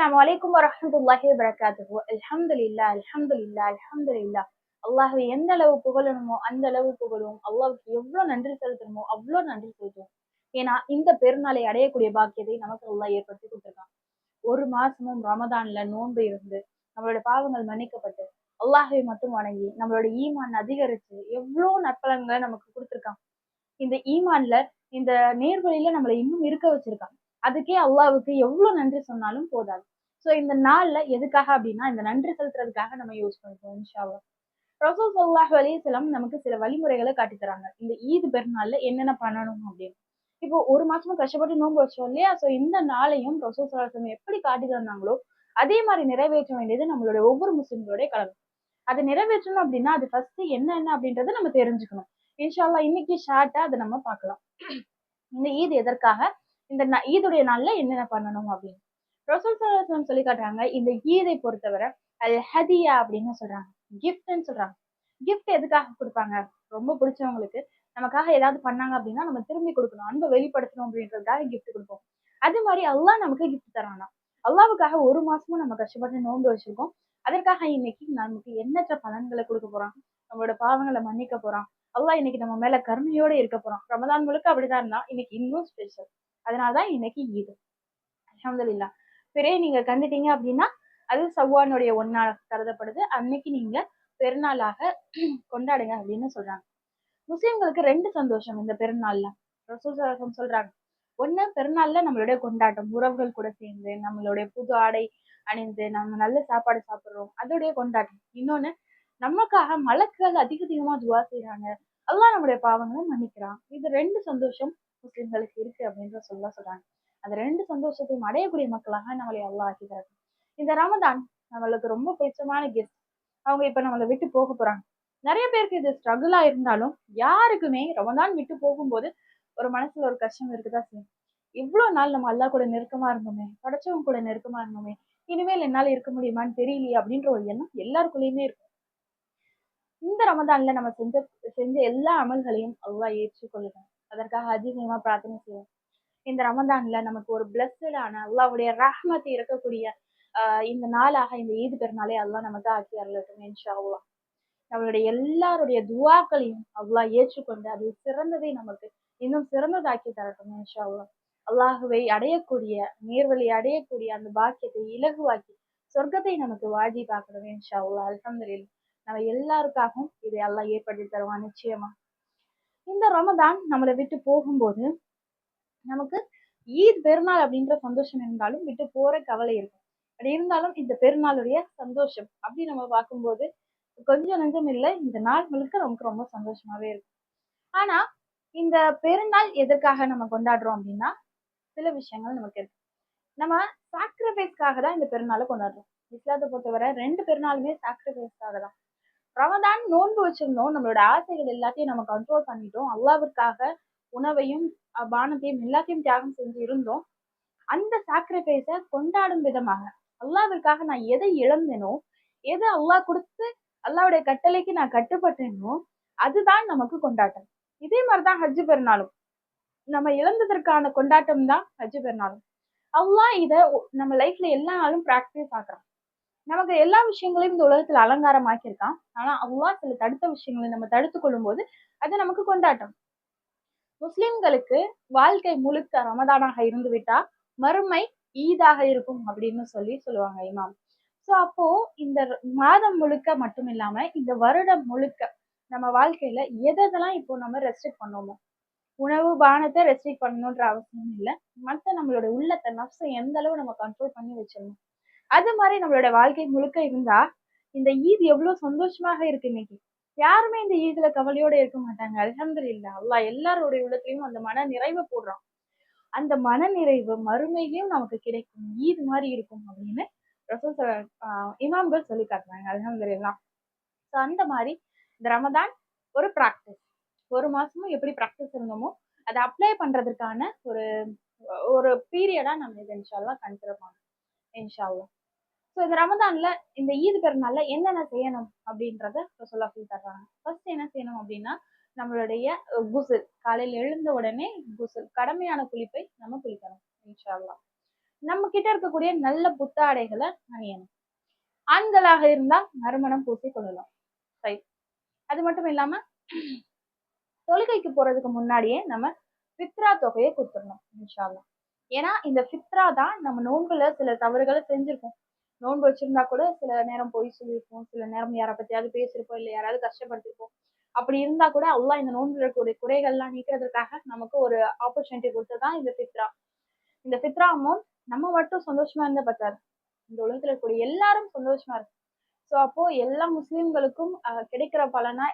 அஸ்ஸலாமு அலைக்கும் வரஹ்மத்துல்லாஹி வபரகாத்துஹு அல்ஹம்துலில்லாஹ் அல்ஹம்துலில்லாஹ் இல்லா அல்லாஹ்வை எந்த அளவு புகழணுமோ அந்த அளவு புகழும் அல்லாஹுக்கு எவ்வளவு நன்றி செலுத்தணுமோ அவ்வளோ நன்றி செலுத்துவோம். ஏன்னா இந்த பெருநாளை அடையக்கூடிய பாக்கியத்தை நமக்கு அல்லாஹ் ஏற்படுத்தி கொடுத்துருக்கான். ஒரு மாசமும் ரமதான்ல நோன்பு இருந்து நம்மளோட பாவங்கள் மன்னிக்கப்பட்டு அல்லாஹை மட்டும் வணங்கி நம்மளோட ஈமான் அதிகரிச்சு எவ்வளோ நற்பலன்களை நமக்கு கொடுத்துருக்கான். இந்த ஈமான்ல இந்த நேர்வழியில நம்மளை இன்னும் இருக்க வச்சிருக்கான். அதுக்கே அல்லாவுக்கு எவ்வளவு நன்றி சொன்னாலும் போதாது. ஸோ இந்த நாள்ல எதுக்காக அப்படின்னா இந்த நன்றி செலுத்துறதுக்காக நம்ம யூஸ் பண்ணிப்போம் இன்ஷாவா ரசூல் சல்லாஹ் அலிஸ்லாம் நமக்கு சில வழிமுறைகளை காட்டி தராங்க. இந்த ஈது பெருநாள்ல என்னென்ன பண்ணணும் அப்படின்னு. இப்போ ஒரு மாசமும் கஷ்டப்பட்டு நோன்பு வச்சோம் இல்லையா? ஸோ இந்த நாளையும் ரசூல் சல்லாஹம் எப்படி காட்டி தந்தாங்களோ அதே மாதிரி நிறைவேற்ற வேண்டியது நம்மளோட ஒவ்வொரு முஸ்லிம்களுடைய கடமை. அதை நிறைவேற்றணும் அப்படின்னா அது ஃபர்ஸ்ட் என்ன என்ன அப்படின்றத நம்ம தெரிஞ்சுக்கணும். இன்ஷால்லா இன்னைக்கு ஷார்ட்டா அதை நம்ம பார்க்கலாம். இந்த ஈத் எதற்காக? இந்த ஈதுடைய நாள்ல என்னென்ன பண்ணணும் அப்படின்னு. ரசூல் சலாஹம் சொல்லி காட்டுறாங்க இந்த ஈதை பொறுத்தவரை அல் ஹதியா அப்படின்னு சொல்றாங்க. கிஃப்ட்னு சொல்றாங்க. கிஃப்ட் எதுக்காக கொடுப்பாங்க? ரொம்ப பிடிச்சவங்களுக்கு நமக்காக ஏதாவது பண்ணாங்க அப்படின்னா நம்ம திரும்பி கொடுக்கணும். அன்பை வெளிப்படுத்தணும் அப்படின்றதுக்காக கிஃப்ட் கொடுப்போம். அது மாதிரி அல்லாஹ் நமக்கு கிஃப்ட் தரானா. அல்லாவுக்காக ஒரு மாசமும் நம்ம கஷ்டப்பட்டு நோன்பு வச்சிருக்கோம். அதற்காக இன்னைக்கு நமக்கு எண்ணற்ற பலன்களை கொடுக்க போறான். நம்மளோட பாவங்களை மன்னிக்க போறான். அல்லாஹ் இன்னைக்கு நம்ம மேல கருணையோட இருக்க போறோம் ரமதான் முழுக்க அப்படிதான் இருந்தா இன்னைக்கு இன்னும் ஸ்பெஷல் அதனாலதான் இன்னைக்கு ஈது. அஹமதுல்லா பிறையை நீங்க கண்டுட்டீங்க அப்படின்னா அது சவ்வானுடைய ஒன்னாக கருதப்படுது. அன்னைக்கு நீங்க பெருநாளாக கொண்டாடுங்க அப்படின்னு சொல்றாங்க. முஸ்லிம்களுக்கு ரெண்டு சந்தோஷம் இந்த பெருநாள்ல. ரசூல் சொல்றாங்க. ஒண்ணு பெருநாள்ல நம்மளுடைய கொண்டாட்டம் உறவுகள் கூட சேர்ந்து நம்மளுடைய புது ஆடை அணிந்து நம்ம நல்ல சாப்பாடு சாப்பிடுறோம். அதோடைய கொண்டாட்டம். இன்னொன்னு நமக்காக மலக்குகள் அதிக அதிகமா துவா செய்யறாங்க அதெல்லாம் நம்முடைய பாவங்களை மன்னிக்கிறான். இது ரெண்டு சந்தோஷம் முஸ்லிம்களுக்கு இருக்கு அப்படின்ற சொல்ல சொல்றாங்க. அந்த ரெண்டு சந்தோஷத்தையும் அடையக்கூடிய மக்களாக நம்மளை அவ்வளோ ஆக்கி இந்த ரமதான் நம்மளுக்கு ரொம்ப பிடிச்சமான கெஸ்ட் அவங்க இப்ப நம்மளை விட்டு போக போறாங்க. நிறைய பேருக்கு இது ஸ்ட்ரகிளா இருந்தாலும் யாருக்குமே ரமதான் விட்டு போகும்போது ஒரு மனசுல ஒரு கஷ்டம் இருக்குதா செய்யும். இவ்வளவு நாள் நம்ம அல்லா கூட நெருக்கமா இருந்தோமே படைச்சவங்க கூட நெருக்கமா இருந்தோமே இனிமேல் என்னால இருக்க முடியுமான்னு தெரியலையே அப்படின்ற ஒரு எண்ணம் எல்லாருக்குள்ளயுமே இருக்கும். இந்த ரமதான்ல நம்ம செஞ்ச செஞ்ச எல்லா அமல்களையும் அல்லாஹ் ஏற்றுக்கொள்ளுங்க அதற்காக அதிகமாக பிரார்த்தனை செய்வோம். இந்த ரமதான்ல நமக்கு ஒரு பிளஸ்டான அல்லாவுடைய ரஹ்மத் இருக்கக்கூடிய ஆஹ் இந்த நாளாக இந்த ஈது பெருநாளை அல்லாஹ் நமக்கு ஆக்கி அருளட்டும் இன்ஷா அல்லாஹ் நம்மளுடைய எல்லாருடைய துவாக்களையும் அல்லாஹ் ஏற்றுக்கொண்டு அது சிறந்ததை நமக்கு இன்னும் சிறந்ததாக்கி தரட்டும் இன்ஷா அல்லாஹ் அல்லாஹுவை அடையக்கூடிய நேர்வழி அடையக்கூடிய அந்த பாக்கியத்தை இலகுவாக்கி சொர்க்கத்தை நமக்கு வாஜி பார்க்கணும் இன்ஷா அல்லாஹ் அல்ஹம்துலில் நம்ம எல்லாருக்காகவும் இதை எல்லாம் ஏற்படுத்தி தருவான் நிச்சயமா. இந்த ரமதான் நம்மளை விட்டு போகும்போது நமக்கு ஈத் பெருநாள் அப்படின்ற சந்தோஷம் இருந்தாலும் விட்டு போற கவலை இருக்கும். அப்படி இருந்தாலும் இந்த பெருநாளுடைய சந்தோஷம் அப்படி நம்ம பார்க்கும்போது கொஞ்சம் நஞ்சம் இல்லை இந்த நாள் முழுக்க நமக்கு ரொம்ப சந்தோஷமாவே இருக்கும். ஆனா இந்த பெருநாள் எதற்காக நம்ம கொண்டாடுறோம் அப்படின்னா சில விஷயங்கள் நமக்கு இருக்கு. நம்ம சாக்ரிஃபைஸ்க்காக தான் இந்த பெருநாளை கொண்டாடுறோம். இஸ்லாத்தை பொறுத்தவரை ரெண்டு பெருநாளுமே சாக்ரிஃபைஸ்க்காக தான். ரமதான் நோன்பு வச்சிருந்தோம். நம்மளோட ஆசைகள் எல்லாத்தையும் நம்ம கண்ட்ரோல் பண்ணிட்டோம். அல்லாவிற்காக உணவையும் பானத்தையும் எல்லாத்தையும் தியாகம் செஞ்சு இருந்தோம். அந்த சாக்ரிஃபைஸை கொண்டாடும் விதமாக அல்லாவிற்காக நான் எதை இழந்தேனோ எது அல்லாஹ் கொடுத்து அல்லாவுடைய கட்டளைக்கு நான் கட்டுப்பட்டேனோ அதுதான் நமக்கு கொண்டாட்டம். இதே மாதிரிதான் ஹஜ்ஜு பெருநாளும். நம்ம இழந்ததற்கான கொண்டாட்டம் தான் ஹஜ்ஜு பெருநாளும். அல்லாஹ் இதை நம்ம லைஃப்ல எல்லா நாளும் ப்ராக்டிஸ் ஆக்குறான். நமக்கு எல்லா விஷயங்களையும் இந்த உலகத்துல அலங்காரம் ஆக்கியிருக்கான் ஆனா அவ்வளோ சில தடுத்த விஷயங்களை நம்ம தடுத்து கொள்ளும் போது அது நமக்கு கொண்டாட்டம். முஸ்லிம்களுக்கு வாழ்க்கை முழுக்க ரமதானாக இருந்து விட்டா மறுமை ஈதாக இருக்கும் அப்படின்னு சொல்லி சொல்லுவாங்க இமாம். ஸோ அப்போ இந்த மாதம் முழுக்க மட்டும் இல்லாம இந்த வருடம் முழுக்க நம்ம வாழ்க்கையில எதெல்லாம் இப்போ நம்ம ரெஸ்ட்ரிக்ட் பண்ணோமோ உணவு பானத்தை ரெஸ்ட்ரிக்ட் பண்ணணுன்ற அவசியம் இல்லை மற்ற நம்மளோட உள்ளத்தை நப்சை எந்த அளவு நம்ம கண்ட்ரோல் பண்ணி வச்சிடணும் அது மாதிரி நம்மளோட வாழ்க்கை முழுக்க இருந்தா இந்த ஈத் எவ்வளவு சந்தோஷமாக இருக்கு இன்னைக்கு. யாருமே இந்த ஈதுல கவலையோட இருக்க மாட்டாங்க. அலமது இல்லா அல்லா எல்லாருடைய உள்ளத்திலையும் அந்த மன நிறைவை போடுறான். அந்த மன நிறைவு மறுமையிலையும் நமக்கு கிடைக்கும். ஈத் மாதிரி இருக்கும் அப்படின்னு ரசூல் இமாம்கள் சொல்லி காட்டுறாங்க. அலமது இல்லா ஸோ அந்த மாதிரி இந்த ரமதான் ஒரு ப்ராக்டிஸ் ஒரு மாசமும் எப்படி ப்ராக்டிஸ் இருந்தோமோ அதை அப்ளை பண்றதுக்கான ஒரு ஒரு பீரியடா நம்ம இதை இன்ஷால்லாம் கன்சிடர் பண்ணணும் இன்ஷால்லா ஸோ இந்த ரமதான்ல இந்த ஈது பெருநாள்ல என்னென்ன செய்யணும் அப்படின்றத சொல்ல சொல்லி தர்றாங்க. ஃபர்ஸ்ட் என்ன செய்யணும் அப்படின்னா நம்மளுடைய குசுல். காலையில் எழுந்த உடனே குசுல். கடமையான குளிப்பை நம்ம குளிக்கணும் இன்ஷால்லா நம்ம கிட்ட இருக்கக்கூடிய நல்ல புத்தாடைகளை அணியணும். ஆண்களாக இருந்தால் நறுமணம் பூசி கொள்ளலாம். ரைட் அது மட்டும் இல்லாம தொழுகைக்கு போறதுக்கு முன்னாடியே நம்ம ஃபித்ரா தொகையை கொடுத்துடணும் இன்ஷால்லா ஏன்னா இந்த ஃபித்ரா தான் நம்ம நோன்புல சில தவறுகளை செஞ்சிருக்கோம். நோன்பு வச்சிருந்தா கூட சில நேரம் போய் சொல்லியிருப்போம். சில நேரம் யாரை பத்தியாவது பேசியிருப்போம் இல்லை யாராவது கஷ்டப்படுத்திருப்போம் அப்படி இருந்தா கூட அல்லாஹ் இந்த நோன்புல இருக்கக்கூடிய குறைகள்லாம் நீக்கிறதுக்காக நமக்கு ஒரு ஆப்பர்ச்சுனிட்டி கொடுத்ததான் இந்த ஃபித்ரா. இந்த ஃபித்ரா அமௌண்ட் நம்ம மட்டும் சந்தோஷமா இருந்தா பத்தாது இந்த உலகத்துல இருக்கக்கூடிய எல்லாரும் சந்தோஷமா இருக்கு. ஸோ அப்போ எல்லா முஸ்லீம்களுக்கும் கிடைக்கிற பலனா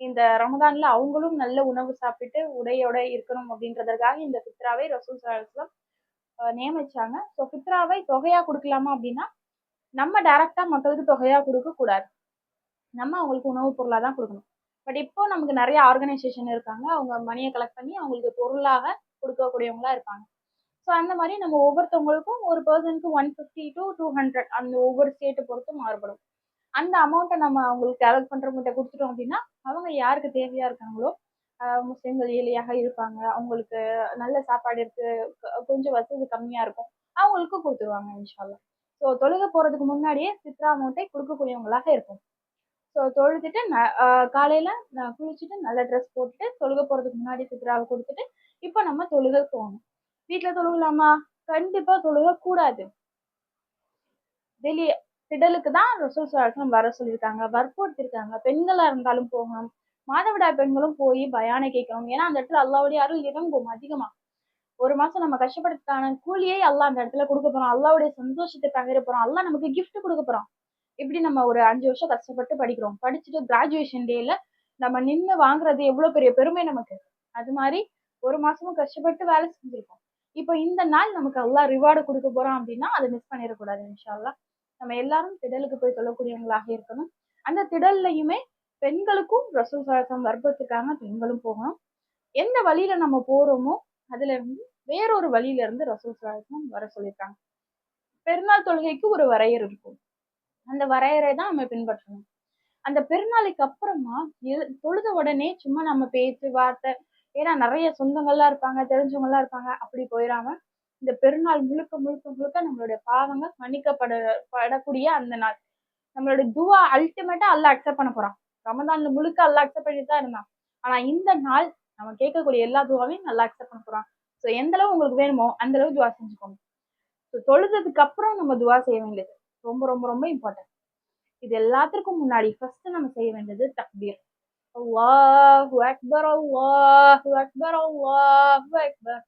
இந்த ரமதான்ல அவங்களும் நல்ல உணவு சாப்பிட்டு உடையோட இருக்கணும் அப்படின்றதற்காக இந்த ஃபித்ராவை ரசூல் சலாஹம் நியமிச்சாங்க. ஸோ ஃபித்ராவை தொகையா கொடுக்கலாமா அப்படின்னா நம்ம டைரக்டா மக்களுக்கு தொகையா கொடுக்க கூடாது. நம்ம அவங்களுக்கு உணவுப் பொருளா தான் கொடுக்கணும். பட் இப்போ நமக்கு நிறைய ஆர்கனைசேஷன் இருக்காங்க. அவங்க மணியை கலெக்ட் பண்ணி அவங்களுக்கு பொருளாக கொடுக்கக்கூடியவங்களா இருப்பாங்க. ஸோ அந்த மாதிரி நம்ம ஒவ்வொருத்தவங்களுக்கும் ஒரு பர்சனுக்கு one fifty to two hundred அந்த ஒவ்வொரு ஸ்டேட்டை பொறுத்து மாறுபடும். அந்த அமௌண்ட்டை நம்ம அவங்களுக்கு கலெக்ட் பண்ணுறவங்ககிட்ட கொடுத்துட்டோம் அப்படின்னா அவங்க யாருக்கு தேவையா இருக்காங்களோ முஸ்லீம்கள் ஏழையாக இருப்பாங்க. அவங்களுக்கு நல்ல சாப்பாடு இருக்கு. கொஞ்சம் வசதி கம்மியா இருக்கும். அவங்களுக்கு கொடுத்துருவாங்க இன்ஷால்லா ஸோ தொழுக போறதுக்கு முன்னாடியே சித்ரா மூட்டை கொடுக்கக்கூடியவங்களாக இருக்கும். ஸோ தொழுதுட்டு ந- காலையில் காலையில நான் குளிச்சுட்டு நல்ல ட்ரெஸ் போட்டுட்டு தொழுக போறதுக்கு முன்னாடி சித்ராவை கொடுத்துட்டு இப்போ நம்ம தொழுக போகணும். வீட்டில் தொழுகலாமா? கண்டிப்பா தொழுக கூடாது வெளியே திடலுக்கு தான் ரசூல் சலாஹம் வர சொல்லியிருக்காங்க. வற்புறுத்திருக்காங்க பெண்களா இருந்தாலும் போகணும் மாதவிடாய் பெண்களும் போய் பயானை கேட்கணும். ஏன்னா அந்த இடத்துல அல்லாவுடைய அருள் இறங்கும் அதிகமா. ஒரு மாசம் நம்ம கஷ்டப்படுறதுக்கான கூலியை அல்லா அந்த இடத்துல கொடுக்க போறோம் அல்லாவுடைய சந்தோஷத்தை பகிர போறோம் அல்லா நமக்கு கிஃப்ட் கொடுக்க போறோம் இப்படி நம்ம ஒரு அஞ்சு வருஷம் கஷ்டப்பட்டு படிக்கிறோம். படிச்சுட்டு கிராஜுவேஷன் டேல நம்ம நின்று வாங்குறது எவ்வளவு பெரிய பெருமை நமக்கு? அது மாதிரி ஒரு மாசமும் கஷ்டப்பட்டு வேலை செஞ்சிருக்கோம். இப்போ இந்த நாள் நமக்கு எல்லாம் ரிவார்டு கொடுக்க போறோம் அப்படின்னா அதை மிஸ் பண்ணிடக்கூடாது இன்ஷால்லா நம்ம எல்லாரும் திடலுக்கு போய் சொல்லக்கூடியவங்களாக இருக்கணும். அந்த திடல்லையுமே பெண்களுக்கும் ரசூல் சாசம் வர்பத்துக்காக பெண்களும் போகணும். எந்த வழியில நம்ம போறோமோ அதுல இருந்து வேறொரு வழியில இருந்து ரசூல் வர சொல்லியிருக்காங்க. பெருநாள் தொழுகைக்கு ஒரு வரையறை இருக்கும். அந்த வரையறை தான் நம்ம பின்பற்றணும். அந்த பெருநாளைக்கு அப்புறமா தொழுத உடனே சும்மா நம்ம பேச்சு வார்த்தை ஏன்னா நிறைய சொந்தங்கள்லாம் இருப்பாங்க தெரிஞ்சவங்கலாம் இருப்பாங்க அப்படி போயிடாம இந்த பெருநாள் முழுக்க முழுக்க முழுக்க நம்மளுடைய பாவங்கள் மன்னிக்கப்பட படக்கூடிய அந்த நாள். நம்மளுடைய துவா அல்டிமேட்டா அல்லாஹ் அக்செப்ட் பண்ண போறான். ரமதான்ல முழுக்க அல்லாஹ் அக்செப்ட் பண்ணிட்டு தான் இருந்தான். ஆனா இந்த நாள் நம்ம கேட்கக்கூடிய எல்லா துவாவையும் நல்லா அக்செப்ட் பண்ண போறான். ஸோ எந்த அளவு உங்களுக்கு வேணுமோ அந்த அளவு துவா செஞ்சுக்கோங்க ஸோ தொழுததுக்கு அப்புறம் நம்ம துவா செய்ய வேண்டியது ரொம்ப ரொம்ப ரொம்ப இம்பார்ட்டன்ட் இது எல்லாத்துக்கும் முன்னாடி ஃபர்ஸ்ட் நம்ம செய்ய வேண்டியது தக்பீர் அல்லாஹு அக்பர் அல்லாஹு அக்பர் அல்லாஹு அக்பர்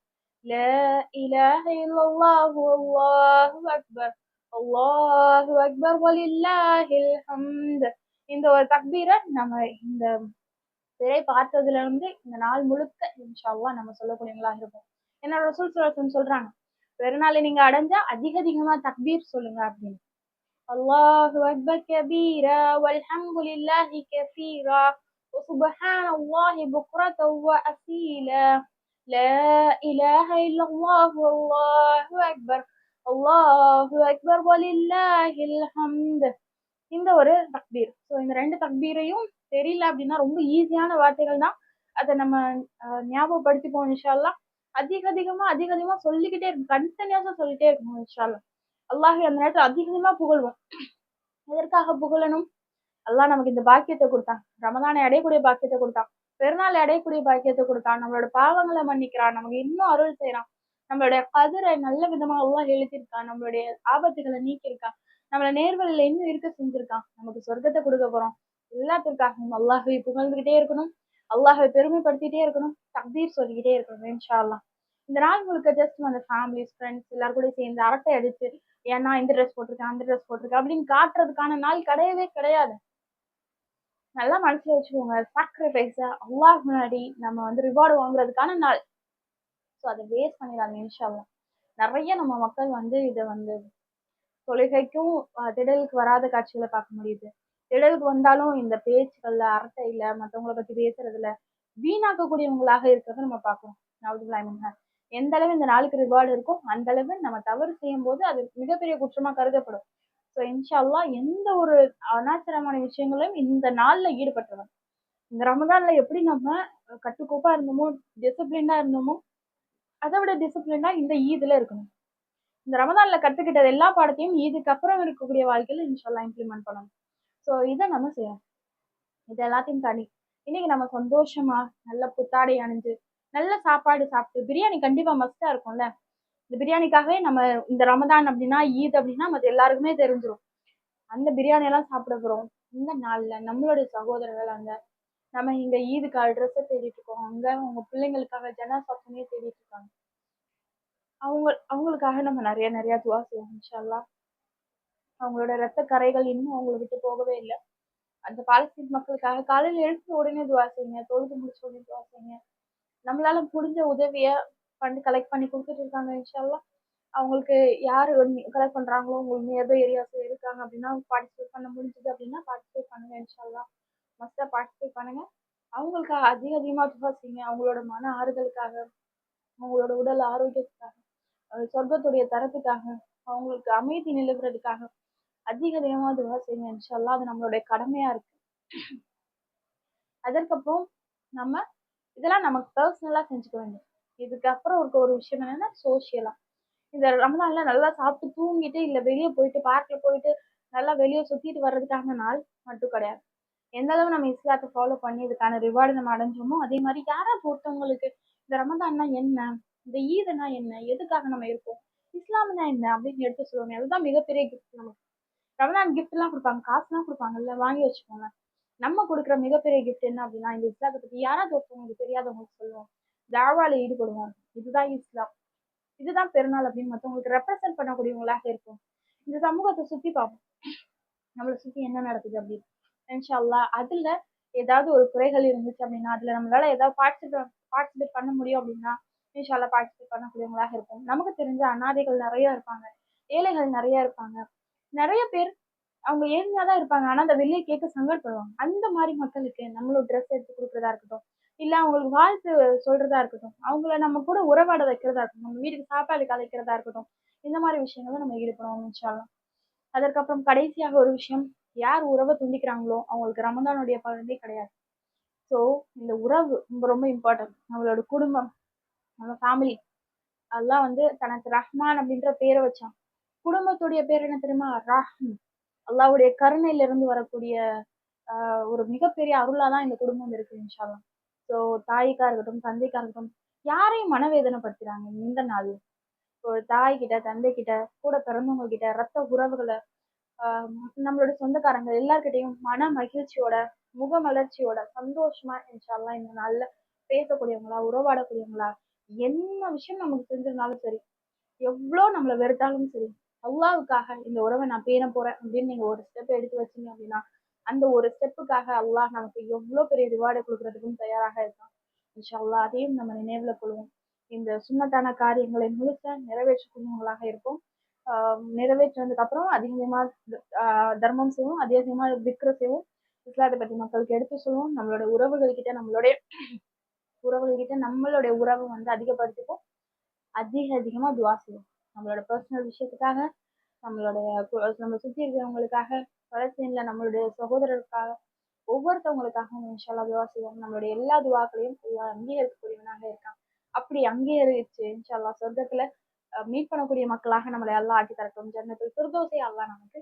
لا إله إلا الله والله أكبر الله أكبر ولله الحمد இந்த ஒரு தக்பீரை நம்ம இந்த திரை பார்த்ததுல இருந்து இந்த நாள் முழுக்க இன்ஷா அல்லாஹ் நம்ம சொல்லக்கூடியவங்களா இருப்போம் ஏன்னா ரசூல் சுல்லாசன் சொல்றாங்க பெருநாளை நீங்க அடைஞ்சா அதிக அதிகமா தக்பீர் சொல்லுங்க அப்படின்னு அல்லாஹு அக்பர் கபீரா வல்ஹம்துலில்லாஹி கஸீரா وسبحان الله بكرة وأصيلا لا إله إلا الله والله أكبر الله أكبر ولله الحمد இந்த ஒரு தக்பீர் ஸோ இந்த ரெண்டு தக்பீரையும் தெரியல அப்படின்னா ரொம்ப ஈஸியான வார்த்தைகள் தான் அதை நம்ம அஹ், ஞாபகப்படுத்திப்போம் இன்ஷால்லா அதிக அதிகமா அதிக அதிகமா சொல்லிக்கிட்டே இருக்கும். கண்டினியூஸா சொல்லிட்டே இருக்கணும் இன்ஷால்லா அல்லாஹ் அந்த நேரத்துல அதிக அதிகமா புகழ்வோம் எதற்காக புகழணும்? அல்லாஹ் நமக்கு இந்த பாக்கியத்தை கொடுத்தான். ரமதானை அடையக்கூடிய பாக்கியத்தை கொடுத்தான். பெருநாள் அடையக்கூடிய பாக்கியத்தை கொடுத்தான். நம்மளோட பாவங்களை மன்னிக்கிறான். நமக்கு இன்னும் அருள் செய்யறான் நம்மளுடைய கதிரை நல்ல விதமா அல்லாஹ் எழுதியிருக்கான் நம்மளுடைய ஆபத்துகளை நீக்கியிருக்கான். நம்மள நேர்வழியில இன்னும் இருக்க செஞ்சிருக்கான். நமக்கு சொர்க்கத்தை கொடுக்க போறோம். எல்லாத்திற்காகவும் அல்லாஹை புகழ்ந்துகிட்டே இருக்கணும். அல்லாஹை பெருமைப்படுத்திட்டே இருக்கணும் தக்தீர் சொல்லிக்கிட்டே இருக்கணும் இன்ஷால்லாம் இந்த நாள் உங்களுக்கு ஜஸ்ட் அந்த ஃபேமிலிஸ் ஃப்ரெண்ட்ஸ் எல்லாரும் கூட சேர்ந்து அரட்டை அடிச்சு ஏன்னா இந்த ட்ரெஸ் போட்டிருக்கேன் அந்த ட்ரெஸ் போட்டிருக்கேன் அப்படின்னு காட்டுறதுக்கான நாள் கிடையவே கிடையாது. நல்லா மனசுல வச்சுக்கோங்க சாக்ரிஃபைஸா அல்லாஹ் முன்னாடி நம்ம வந்து ரிவார்டு வாங்குறதுக்கான நாள். ஸோ அதை வேஸ்ட் பண்ணிடாங்க இன்ஷால்லாம் நிறைய நம்ம மக்கள் வந்து இதை வந்து தொழுகைக்கும் திடலுக்கு வராத காட்சிகளை பார்க்க முடியுது. திடலுக்கு வந்தாலும் இந்த பேச்சுகள்ல அரட்டையில மற்றவங்கள பத்தி பேசுறதுல வீணாக்கக்கூடியவங்களாக இருக்கிறத நம்ம பார்க்கணும். நவுதுபில்லாமின்ஹா எந்த அளவு இந்த நாளுக்கு ரிவார்டு இருக்கோ அந்த அளவு நம்ம தவறு செய்யும் போது அது மிகப்பெரிய குற்றமா கருதப்படும். ஸோ இன்ஷால்லா எந்த ஒரு அனாச்சாரமான விஷயங்களையும் இந்த நாள்ல ஈடுபட்டுருவேன் இந்த ரமதான்ல எப்படி நம்ம கட்டுக்கோப்பா இருந்தோமோ டிசிப்ளினா இருந்தோமோ அதை விட டிசிப்ளினா இந்த ஈதுல இருக்கணும். இந்த ரமதான்ல கத்துக்கிட்டது எல்லா பாடத்தையும் இதுக்கப்புறம் இருக்கக்கூடிய வாழ்க்கையில இன்ஷால்லா இம்ப்ளிமெண்ட் பண்ணணும். ஸோ இதை நம்ம செய்யணும். இது எல்லாத்தையும் தாண்டி இன்னைக்கு நம்ம சந்தோஷமா நல்ல புத்தாடை அணிஞ்சு நல்ல சாப்பாடு சாப்பிட்டு பிரியாணி கண்டிப்பா மஸ்டா இருக்கும்ல? இந்த பிரியாணிக்காகவே நம்ம இந்த ரமதான் அப்படின்னா ஈத் அப்படின்னா மற்ற எல்லாருக்குமே தெரிஞ்சிடும் அந்த பிரியாணி எல்லாம் சாப்பிட போறோம். இந்த நாள்ல நம்மளுடைய சகோதரர்கள் அங்க நம்ம இங்க ஈதுக்காக ட்ரெஸ்ஸை தேடிட்டு இருக்கோம். அங்க அவங்க பிள்ளைங்களுக்காக ஜனாசா துணியை தேடிட்டு இருக்காங்க. அவங்க அவங்களுக்காக நம்ம நிறைய நிறைய துவா செய்வோம் இன்ஷால்லா அவங்களோட ரத்த கரைகள் இன்னும் அவங்களை விட்டு போகவே இல்லை. அந்த பாலஸ்தீன் மக்களுக்காக காலையில் எழுந்த உடனே துவா செய்யுங்க தொழுது முடிச்ச உடனே துவா செய்யுங்க. நம்மளால முடிஞ்ச உதவியை ஃபண்ட் கலெக்ட் பண்ணி கொடுத்துட்டு இருக்காங்க இன்ஷால்லா அவங்களுக்கு யார் கலெக்ட் பண்ணுறாங்களோ உங்களுக்கு நியர்பை ஏரியாஸ் இருக்காங்க அப்படின்னா பார்ட்டிசிபேட் பண்ண முடிஞ்சது அப்படின்னா பார்ட்டிசிபேட் பண்ணுங்க இன்ஷால்லா மஸ்ட்டாக பார்ட்டிசிபேட் பண்ணுங்க. அவங்களுக்காக அதிக அதிகமாக துவா செய்யுங்க. அவங்களோட மன ஆறுதலுக்காக அவங்களோட உடல் ஆரோக்கியத்துக்காக சொர்க்கத்துடைய தரத்துக்காக அவங்களுக்கு அமைதி நிலவுறதுக்காக. அதிக அதிகமாக துவா செய்யுங்க இன்ஷால்லா அது நம்மளுடைய கடமையா இருக்கு. அதற்கப்புறம் நம்ம இதெல்லாம் நமக்கு பர்சனலாக செஞ்சுக்க வேண்டும் இதுக்கப்புறம் இருக்க ஒரு விஷயம் என்னன்னா சோஷியலா இந்த ரமதான்ல நல்லா சாப்பிட்டு தூங்கிட்டு இல்லை வெளியே போயிட்டு பார்க்ல போயிட்டு நல்லா வெளியே சுத்திட்டு வர்றதுக்கான நாள் மட்டும் கிடையாது. எந்த அளவு நம்ம இஸ்லாத்தை ஃபாலோ பண்ணி இதுக்கான ரிவார்டு நம்ம அடைஞ்சோமோ அதே மாதிரி யாரா பொறுத்தவங்களுக்கு இந்த ரமதான்னா என்ன? இந்த ஈதுனா என்ன? எதுக்காக நம்ம இருக்கோம்? இஸ்லாம்னா என்ன? அப்படின்னு எடுத்து சொல்லுவாங்க. அதுதான் மிகப்பெரிய கிஃப்ட் நமக்கு. ரமலான் கிஃப்ட் எல்லாம் கொடுப்பாங்க. காசுலாம் கொடுப்பாங்கல்ல வாங்கி வச்சுக்கோங்க. நம்ம கொடுக்குற மிகப்பெரிய கிஃப்ட் என்ன அப்படின்னா இந்த இஸ்லாத்தை பத்தி யாராவது ஒருத்தவங்களுக்கு தெரியாதவங்களுக்கு சொல்லுவோம். தாவால ஈடுபடுவோம். இதுதான் இஸ்லாம். இதுதான் பெருநாள் அப்படின்னு மற்றவங்களுக்கு ரெப்ரசென்ட் பண்ணக்கூடியவங்களாக இருக்கும் இந்த சமூகத்தை சுத்தி பார்ப்போம். நம்மளை சுத்தி என்ன நடக்குது அப்படின்னு. இன்ஷால்லா அதுல ஏதாவது ஒரு குறைகள் இருந்துச்சு அப்படின்னா அதுல நம்மளால ஏதாவது பார்ட்டிசிபேட் பார்ட்டிசிபேட் பண்ண முடியும் அப்படின்னா இன்ஷால்லா பார்ட்டிசிபேட் பண்ணக்கூடியவங்களாக இருக்கும் நமக்கு தெரிஞ்ச அனாதைகள் நிறைய இருப்பாங்க. ஏழைகள் நிறைய இருப்பாங்க. நிறைய பேர் அவங்க ஏழ்மையா தான் இருப்பாங்க. ஆனா அந்த வெளியே கேட்க சங்கடப்படுவாங்க. அந்த மாதிரி மக்களுக்கு நம்மளோட ட்ரெஸ் எடுத்து கொடுக்குறதா இருக்கட்டும் இல்ல அவங்களுக்கு வாழ்த்து சொல்றதா இருக்கட்டும் அவங்கள நம்ம கூட உறவாட வைக்கிறதா இருக்கட்டும் நம்ம வீட்டுக்கு சாப்பாடு கலைக்கிறதா இருக்கட்டும் இந்த மாதிரி விஷயங்களை நம்ம ஈடுபடுவோம் இன்ஷால்லாம் அதற்கப்புறம் கடைசியாக ஒரு விஷயம் யார் உறவை துண்டிக்கிறாங்களோ அவங்களுக்கு ரமதானுடைய பலனே கிடையாது. ஸோ இந்த உறவு ரொம்ப ரொம்ப இம்பார்ட்டன்ட் நம்மளோட குடும்பம் நம்ம ஃபேமிலி அதெல்லாம் வந்து தனக்கு ரஹ்மான் அப்படின்ற பேரை வச்சான். குடும்பத்துடைய பேர் என்ன தெரியுமா? ராஹ்ம். அல்லாவுடைய கருணையிலிருந்து வரக்கூடிய ஒரு மிகப்பெரிய அருளா தான் இந்த குடும்பம் இருக்கு இன்ஷால்லாம் ஸோ தாய்க்கா இருக்கட்டும் தந்தைக்கா இருக்கட்டும் யாரையும் மனவேதனைப்படுத்துறாங்க இந்த நாள் ஒரு தாய் கிட்ட தந்தை கிட்ட கூட பிறந்தவங்க கிட்ட ரத்த உறவுகளை நம்மளோட சொந்தக்காரங்க எல்லார்கிட்டையும் மன மகிழ்ச்சியோட முக மலர்ச்சியோட சந்தோஷமா இன்ஷால்லாம் இந்த நாள்ல பேசக்கூடியவங்களா உறவாடக்கூடியவங்களா என்ன விஷயம் நமக்கு செஞ்சிருந்தாலும் சரி எவ்வளோ நம்மளை வெறுத்தாலும் சரி அல்லாவுக்காக இந்த உறவை நான் பேண போறேன் அப்படின்னு நீங்க ஒரு ஸ்டெப் எடுத்து வச்சீங்க அப்படின்னா அந்த ஒரு ஸ்டெப்புக்காக அல்லாஹ் நமக்கு எவ்வளோ பெரிய ரிவார்டு கொடுக்கறதுக்கும் தயாராக இருக்கான். இன்ஷா அல்லா அதையும் நம்ம நினைவுல கொள்வோம். இந்த சுண்ணத்தான காரியங்களை முழுக்க நிறைவேற்றக்கூடியவங்களாக இருப்போம். நிறைவேற்றினதுக்கு அப்புறம் அதிகமா தர்மம் செய்வோம் அதிகமா விக்ர செய்வோம். இஸ்லாத்தை பற்றி மக்களுக்கு எடுத்து சொல்லுவோம் நம்மளோட உறவுகள்கிட்ட நம்மளுடைய உறவுகள்கிட்ட நம்மளுடைய உறவை வந்து அதிகப்படுத்திப்போம். அதிக அதிகமாக துவா செய்வோம். நம்மளோட பர்சனல் விஷயத்துக்காக நம்மளுடைய நம்ம சுற்றி இருக்கிறவங்களுக்காக பலஸ்தீனில் நம்மளுடைய சகோதரருக்காக ஒவ்வொருத்தவங்களுக்காகவும் இன்ஷால்லா துவா செய்வாங்க நம்மளுடைய எல்லா துவாக்களையும் அங்கீகரிக்கக்கூடியவனாக இருக்கான். அப்படி அங்கீகரிச்சு இன்ஷால்லா சொர்க்கத்தில் மீட் பண்ணக்கூடிய மக்களாக நம்மளை எல்லாம் ஆக்கி தரட்டும். ஜன்னத்தில் திருதோசை அல்லா நமக்கு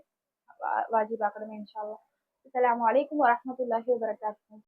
வாஜிபாக்கணுமே இன்ஷால்லா அஸ்லாம் வலைக்கம் வரமத்துல்லாஹி வபரகாத்துக்கும்